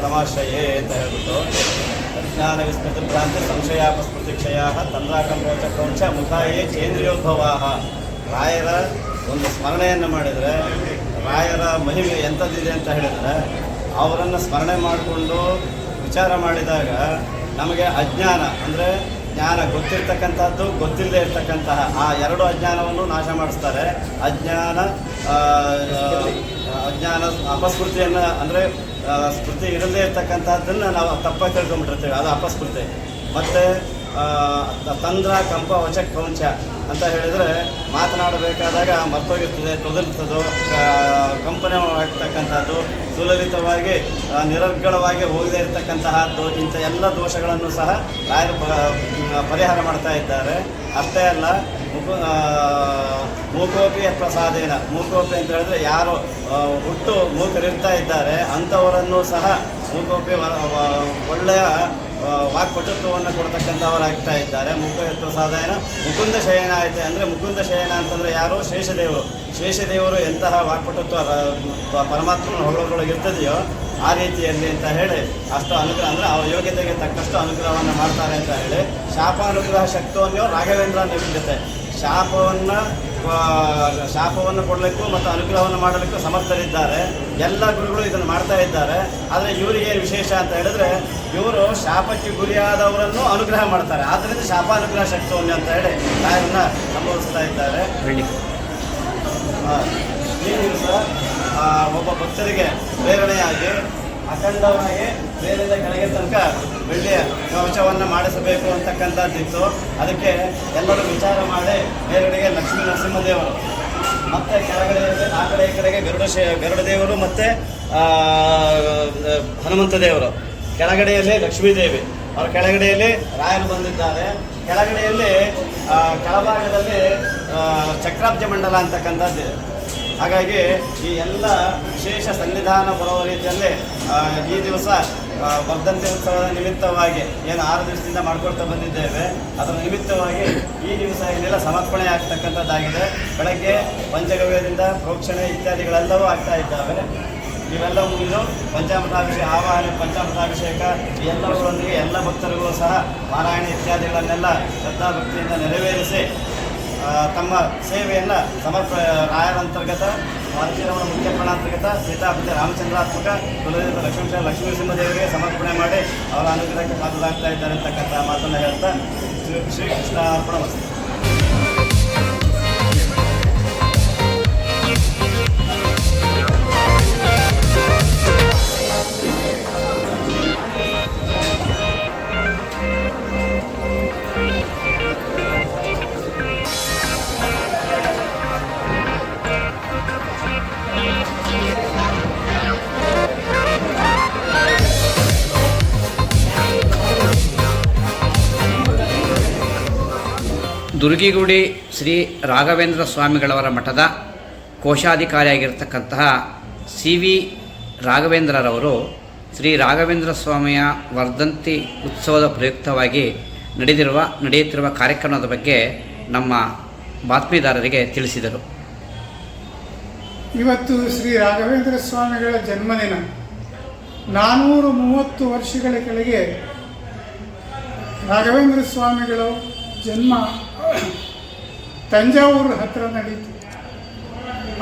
ತಮಾಶ್ರಯೇ ಅಂತ ಹೇಳ್ಬಿಟ್ಟು ಅಜ್ಞಾನ ವಿಸ್ಮೃತಿ ಭ್ರಾಂತಿ ಸಂಶಯಾಪಸ್ಮೃತಿ ಕ್ಷಯ ತಂದ್ರಾಕಂಬೋಚ ಕ್ರೌಂಚ ಮುಖಾಯೇ ಚೇಂದ್ರಿಯೋದ್ಭವಾ ರಾಯರ ಒಂದು ಸ್ಮರಣೆಯನ್ನು ಮಾಡಿದರೆ, ರಾಯರ ಮಹಿಮೆ ಎಂಥದ್ದಿದೆ ಅಂತ ಹೇಳಿದರೆ, ಅವರನ್ನು ಸ್ಮರಣೆ ಮಾಡಿಕೊಂಡು ವಿಚಾರ ಮಾಡಿದಾಗ ನಮಗೆ ಅಜ್ಞಾನ, ಅಂದರೆ ಜ್ಞಾನ ಗೊತ್ತಿರ್ತಕ್ಕಂಥದ್ದು, ಗೊತ್ತಿಲ್ಲದೆ ಇರ್ತಕ್ಕಂತಹ ಆ ಎರಡು ಅಜ್ಞಾನವನ್ನು ನಾಶ ಮಾಡಿಸ್ತಾರೆ. ಅಜ್ಞಾನ ಅಜ್ಞಾನ ಅಪಸ್ಮೃತಿಯನ್ನು ಅಂದರೆ ಸ್ಮೃತಿ ಇರದೇ ಇರ್ತಕ್ಕಂಥದ್ದನ್ನು ನಾವು ತಪ್ಪಾಗಿ ತಿಳ್ಕೊಂಬಿಟ್ಟಿರ್ತೀವಿ. ಅದು ಅಪಸ್ಮೃತಿ. ಮತ್ತು ತಂದ್ರ, ಕಂಪ ವಚ ಕೌಂಚ ಅಂತ ಹೇಳಿದರೆ ಮಾತನಾಡಬೇಕಾದಾಗ ಮರ್ತೋಗಿರ್ತದೆ, ತೊದಲ್ತದೋ ಕಂಪನೆ ಆಗ್ತಕ್ಕಂಥದ್ದು ಸುಲಲಿತವಾಗಿ ನಿರರ್ಗಳವಾಗಿ ಹೋಗದೇ ಇರತಕ್ಕಂತಹ ದೋ ಇಂಥ ಎಲ್ಲ ದೋಷಗಳನ್ನು ಸಹ ರಾಯರು ಪರಿಹಾರ ಮಾಡ್ತಾ ಇದ್ದಾರೆ. ಅಷ್ಟೇ ಅಲ್ಲ ಮುಖ ಮೂಕೋಪಿ ಪ್ರಸಾದೇನ ಮೂಕೋಪಿ ಅಂತ ಹೇಳಿದ್ರೆ ಯಾರು ಹುಟ್ಟು ಮೂಕರಿರ್ತಾ ಇದ್ದಾರೆ, ಅಂಥವರನ್ನು ಸಹ ಮೂಕೋಪಿ ಒಳ್ಳೆಯ ವಾಕ್ಪಟುತ್ವವನ್ನು ಕೊಡ್ತಕ್ಕಂಥವರಾಗ್ತಾ ಇದ್ದಾರೆ. ಮುಖ ಸಾಧನ ಮುಕುಂದ ಶಯನ ಐತೆ ಅಂದರೆ ಮುಕುಂದ ಶಯನ ಅಂತಂದರೆ ಯಾರು ಶೇಷದೇವರು. ಶೇಷದೇವರು ಎಂತಹ ವಾಕ್ಪಟುತ್ವ ಪರಮಾತ್ಮನ ಹೊಗಳೊಳಗೆ ಇರ್ತದೆಯೋ ಆ ರೀತಿಯಲ್ಲಿ ಅಂತ ಹೇಳಿ ಅಷ್ಟು ಅನುಗ್ರಹ ಅಂದರೆ ಅವರ ಯೋಗ್ಯತೆಗೆ ತಕ್ಕಷ್ಟು ಅನುಗ್ರಹವನ್ನು ಮಾಡ್ತಾರೆ ಅಂತ ಹೇಳಿ ಶಾಪ ಅನುಗ್ರಹ ಶಕ್ತವನ್ನು ರಾಘವೇಂದ್ರ ನಿಮಿತ್ತೆ ಶಾಪವನ್ನು ಶಾಪವನ್ನು ಕೊಡಲಿಕ್ಕೂ ಮತ್ತು ಅನುಗ್ರಹವನ್ನು ಮಾಡಲಿಕ್ಕೂ ಸಮರ್ಥರಿದ್ದಾರೆ. ಎಲ್ಲ ಗುರುಗಳು ಇದನ್ನು ಮಾಡ್ತಾ ಇದ್ದಾರೆ. ಆದರೆ ಇವರಿಗೆ ವಿಶೇಷ ಅಂತ ಹೇಳಿದ್ರೆ ಇವರು ಶಾಪಕ್ಕೆ ಗುರಿಯಾದವರನ್ನು ಅನುಗ್ರಹ ಮಾಡ್ತಾರೆ. ಆದ್ದರಿಂದ ಶಾಪಾನುಗ್ರಹ ಶಕ್ತವನ್ನು ಅಂತ ಹೇಳಿ ರಾಯರನ್ನ ಸಂಭವಿಸ್ತಾ ಇದ್ದಾರೆ. ಈ ದಿವಸ ಒಬ್ಬ ಭಕ್ತರಿಗೆ ಪ್ರೇರಣೆಯಾಗಿ ಅಖಂಡವಾಗಿ ಬೇರೆಯಿಂದ ಕೆಳಗೆ ತನಕ ಬೆಳ್ಳಿಯ ಕವಚವನ್ನು ಮಾಡಿಸಬೇಕು ಅಂತಕ್ಕಂಥದ್ದಿತ್ತು ಅದಕ್ಕೆ ಎಲ್ಲರೂ ವಿಚಾರ ಮಾಡಿ ಮೇಲ್ಗಡೆಗೆ ಲಕ್ಷ್ಮೀ ನರಸಿಂಹದೇವರು, ಮತ್ತೆ ಕೆಳಗಡೆ ಆ ಕಡೆ ಈ ಕಡೆಗೆ ಗರುಡ ಶೇ, ಗರುಡ ದೇವರು ಮತ್ತು ಹನುಮಂತ ದೇವರು. ಕೆಳಗಡೆಯಲ್ಲಿ ಲಕ್ಷ್ಮೀದೇವಿ ಅವರ ಕೆಳಗಡೆಯಲ್ಲಿ ರಾಯರು ಬಂದಿದ್ದಾರೆ. ಕೆಳಗಡೆಯಲ್ಲಿ ಕೆಳಭಾಗದಲ್ಲಿ ಚಕ್ರಾಬ್ಜ ಮಂಡಲ ಅಂತಕ್ಕಂಥದ್ದು. ಹಾಗಾಗಿ ಈ ಎಲ್ಲ ವಿಶೇಷ ಸನ್ನಿಧಾನ ಬರುವ ರೀತಿಯಲ್ಲಿ ಈ ದಿವಸ ವರ್ಧಂತಿ ಉತ್ಸವದ ನಿಮಿತ್ತವಾಗಿ ಏನು ಆರು ದಿವಸದಿಂದ ಮಾಡ್ಕೊಳ್ತಾ ಬಂದಿದ್ದೇವೆ. ಅದರ ನಿಮಿತ್ತವಾಗಿ ಈ ದಿವಸ ಏನೆಲ್ಲ ಸಮರ್ಪಣೆ ಆಗ್ತಕ್ಕಂಥದ್ದಾಗಿದೆ. ಬೆಳಗ್ಗೆ ಪಂಚಗವ್ಯದಿಂದ ಪ್ರೋಕ್ಷಣೆ ಇತ್ಯಾದಿಗಳೆಲ್ಲವೂ ಆಗ್ತಾ ಇದ್ದಾವೆ. ಇವೆಲ್ಲ ಮುಗಿದು ಪಂಚಾಮೃತಾಭಿಷೇಕ ಆವಾಹನೆ, ಪಂಚಾಮೃತಾಭಿಷೇಕ ಎಲ್ಲವರೊಂದಿಗೆ ಎಲ್ಲ ಭಕ್ತರುಗಳು ಸಹ ಪಾರಾಯಣ ಇತ್ಯಾದಿಗಳನ್ನೆಲ್ಲ ಶ್ರದ್ಧಾಭಕ್ತಿಯಿಂದ ನೆರವೇರಿಸಿ ತಮ್ಮ ಸೇವೆಯನ್ನು ಸಮರ್ಪ ರಾಯರಂತರ್ಗತ ಭಾರತೀಯರವರ ಮುಖ್ಯ ಪ್ರಾಣಾಂತರ್ಗತ ಸೀತಾಪತಿ ರಾಮಚಂದ್ರಾತ್ಮಕ ಕುಲದೇವ ಲಕ್ಷ್ಮೀ ಲಕ್ಷ್ಮೀ ಸಿಂಹದೇವರಿಗೆ ಸಮರ್ಪಣೆ ಮಾಡಿ ಅವರ ಅನುಗ್ರಹಕ್ಕೆ ಪಾತ್ರರಾಗ್ತಾ ಇದ್ದಾರೆ ಅಂತಕ್ಕಂಥ ಮಾತನ್ನು ಹೇಳ್ತಾ ಶ್ರೀ ಶ್ರೀಕೃಷ್ಣ ಅರ್ಪಣ ದುರ್ಗಿಗುಡಿ ಶ್ರೀ ರಾಘವೇಂದ್ರ ಸ್ವಾಮಿಗಳವರ ಮಠದ ಕೋಶಾಧಿಕಾರಿಯಾಗಿರ್ತಕ್ಕಂತಹ ಸಿ ವಿ ರಾಘವೇಂದ್ರರವರು ಶ್ರೀ ರಾಘವೇಂದ್ರ ಸ್ವಾಮಿಯ ವರ್ಧಂತಿ ಉತ್ಸವದ ಪ್ರಯುಕ್ತವಾಗಿ ನಡೆದಿರುವ, ನಡೆಯುತ್ತಿರುವ ಕಾರ್ಯಕ್ರಮದ ಬಗ್ಗೆ ನಮ್ಮ ಬಾತ್ಮೀದಾರರಿಗೆ ತಿಳಿಸಿದರು. ಇವತ್ತು ಶ್ರೀ ರಾಘವೇಂದ್ರ ಸ್ವಾಮಿಗಳ ಜನ್ಮದಿನ ನಾನ್ನೂರು ಮೂವತ್ತು ವರ್ಷಗಳ ಕೆಳಗೆ ರಾಘವೇಂದ್ರ ಸ್ವಾಮಿಗಳು ಜನ್ಮ ತಂಜಾವೂರು ಹತ್ರ ನಡೀತು.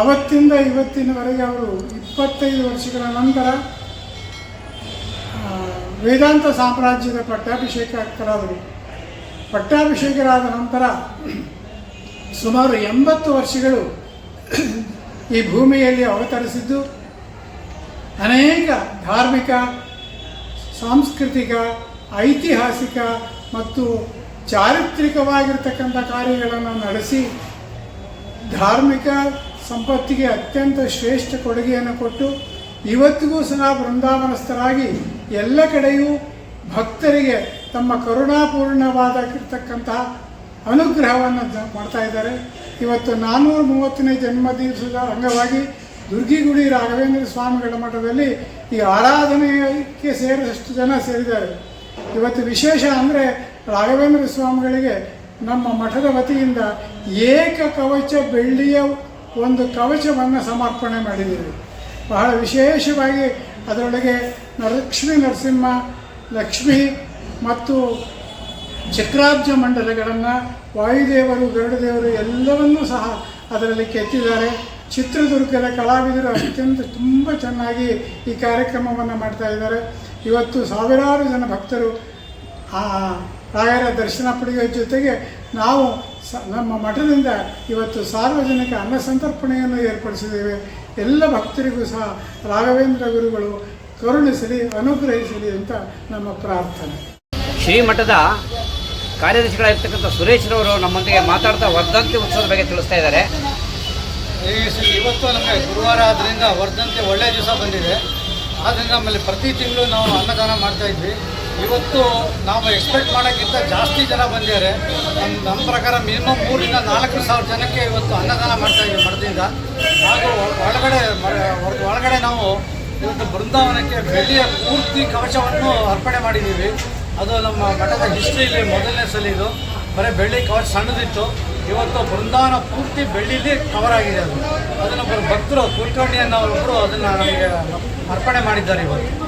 ಅವತ್ತಿಂದ ಇವತ್ತಿನವರೆಗೆ ಅವರು ಇಪ್ಪತ್ತೈದು ವರ್ಷಗಳ ನಂತರ ವೇದಾಂತ ಸಾಮ್ರಾಜ್ಯದ ಪಟ್ಟಾಭಿಷೇಕರಾದರು ಪಟ್ಟಾಭಿಷೇಕರಾದ ನಂತರ ಸುಮಾರು ಎಂಬತ್ತು ವರ್ಷಗಳು ಈ ಭೂಮಿಯಲ್ಲಿ ಅವತರಿಸಿದ್ದು. ಅನೇಕ ಧಾರ್ಮಿಕ, ಸಾಂಸ್ಕೃತಿಕ, ಐತಿಹಾಸಿಕ ಮತ್ತು ಚಾರಿತ್ರಿಕವಾಗಿರ್ತಕ್ಕಂಥ ಕಾರ್ಯಗಳನ್ನು ನಡೆಸಿ ಧಾರ್ಮಿಕ ಸಂಪತ್ತಿಗೆ ಅತ್ಯಂತ ಶ್ರೇಷ್ಠ ಕೊಡುಗೆಯನ್ನು ಕೊಟ್ಟು ಇವತ್ತಿಗೂ ಸಹ ಬೃಂದಾವನಸ್ಥರಾಗಿ ಎಲ್ಲ ಕಡೆಯೂ ಭಕ್ತರಿಗೆ ತಮ್ಮ ಕರುಣಾಪೂರ್ಣವಾಗಿರ್ತಕ್ಕಂತಹ ಅನುಗ್ರಹವನ್ನು ಮಾಡ್ತಾ ಇದ್ದಾರೆ. ಇವತ್ತು ನಾನ್ನೂರ ಮೂವತ್ತನೇ ಜನ್ಮ ದಿವಸದ ಅಂಗವಾಗಿ ದುರ್ಗಿಗುಡಿ ರಾಘವೇಂದ್ರ ಸ್ವಾಮಿಗಳ ಮಠದಲ್ಲಿ ಈ ಆರಾಧನೆಗೆ ಸೇರಿದಷ್ಟು ಜನ ಸೇರಿದ್ದಾರೆ. ಇವತ್ತು ವಿಶೇಷ ಅಂದರೆ ರಾಘವೇಂದ್ರ ಸ್ವಾಮಿಗಳಿಗೆ ನಮ್ಮ ಮಠದ ವತಿಯಿಂದ ಏಕ ಕವಚ ಬೆಳ್ಳಿಯ ಒಂದು ಕವಚವನ್ನು ಸಮರ್ಪಣೆ ಮಾಡಿದ್ದೀವಿ. ಬಹಳ ವಿಶೇಷವಾಗಿ ಅದರೊಳಗೆ ಲಕ್ಷ್ಮೀ ನರಸಿಂಹ, ಲಕ್ಷ್ಮಿ ಮತ್ತು ಚಕ್ರಾಬ್ಜ ಮಂಡಲಗಳನ್ನು ವಾಯುದೇವರು, ಗರುಡದೇವರು ಎಲ್ಲವನ್ನೂ ಸಹ ಅದರಲ್ಲಿ ಕೆತ್ತಿದ್ದಾರೆ. ಚಿತ್ರದುರ್ಗದ ಕಲಾವಿದರು ಅತ್ಯಂತ ತುಂಬ ಚೆನ್ನಾಗಿ ಈ ಕಾರ್ಯಕ್ರಮವನ್ನು ಮಾಡ್ತಾ ಇದ್ದಾರೆ. ಇವತ್ತು ಸಾವಿರಾರು ಜನ ಭಕ್ತರು ಆ ರಾಯರ ದರ್ಶನ ಪಡೆಯುವ ಜೊತೆಗೆ ನಾವು ಸ ನಮ್ಮ ಮಠದಿಂದ ಇವತ್ತು ಸಾರ್ವಜನಿಕ ಅನ್ನ ಸಂತರ್ಪಣೆಯನ್ನು ಏರ್ಪಡಿಸಿದ್ದೇವೆ. ಎಲ್ಲ ಭಕ್ತರಿಗೂ ಸಹ ರಾಘವೇಂದ್ರ ಗುರುಗಳು ಕರುಣಿಸಲಿ ಅನುಗ್ರಹಿಸಲಿ ಅಂತ ನಮ್ಮ ಪ್ರಾರ್ಥನೆ. ಶ್ರೀಮಠದ ಕಾರ್ಯದರ್ಶಿಗಳಾಗಿರ್ತಕ್ಕಂಥ ಸುರೇಶ್ರವರು ನಮ್ಮೊಂದಿಗೆ ಮಾತಾಡ್ತಾ ವರ್ಧಂತಿ ಉತ್ಸವದ ಬಗ್ಗೆ ತಿಳಿಸ್ತಾ ಇದ್ದಾರೆ. ಇವತ್ತು ನಮಗೆ ಗುರುವಾರ ಆದ್ದರಿಂದ ವರ್ಧಂತಿ ಒಳ್ಳೆಯ ದಿವಸ ಬಂದಿದೆ. ಆದ್ದರಿಂದ ನಮ್ಮಲ್ಲಿ ಪ್ರತಿ ತಿಂಗಳು ನಾವು ಅನ್ನದಾನ ಮಾಡ್ತಾ ಇದ್ವಿ. ಇವತ್ತು ನಾವು ಎಕ್ಸ್ಪೆಕ್ಟ್ ಮಾಡೋಕ್ಕಿಂತ ಜಾಸ್ತಿ ಜನ ಬಂದಿದ್ದಾರೆ. ನಮ್ಮ ನಮ್ಮ ಪ್ರಕಾರ ಮಿನಿಮಮ್ ಮೂರಿಂದ ನಾಲ್ಕು ಸಾವಿರ ಜನಕ್ಕೆ ಇವತ್ತು ಅನ್ನದಾನ ಮಾಡ್ತಾ ಇದ್ದೀವಿ ಮಠದಿಂದ ಹಾಗೂ ಒಳಗಡೆ ಒಳಗಡೆ ನಾವು ಇವತ್ತು ಬೃಂದಾವನಕ್ಕೆ ಬೆಳ್ಳಿಯ ಪೂರ್ತಿ ಕವಚವನ್ನು ಅರ್ಪಣೆ ಮಾಡಿದ್ದೀವಿ. ಅದು ನಮ್ಮ ಮಠದ ಹಿಸ್ಟ್ರಿಯಲ್ಲಿ ಮೊದಲನೇ ಸಲ ಇದು. ಬರೀ ಬೆಳ್ಳಿ ಕವಚ ಸಣ್ಣದಿತ್ತು. ಇವತ್ತು ಬೃಂದಾವನ ಪೂರ್ತಿ ಬೆಳ್ಳಿಲಿ ಕವರ್ ಆಗಿದೆ ಅದು. ಅದನ್ನೊಬ್ಬರು ಭಕ್ತರು ಕುಲಕರ್ಣಿ ಅನ್ನೋರೊಬ್ಬರು ಅದನ್ನು ನಮಗೆ ಅರ್ಪಣೆ ಮಾಡಿದ್ದಾರೆ ಇವತ್ತು.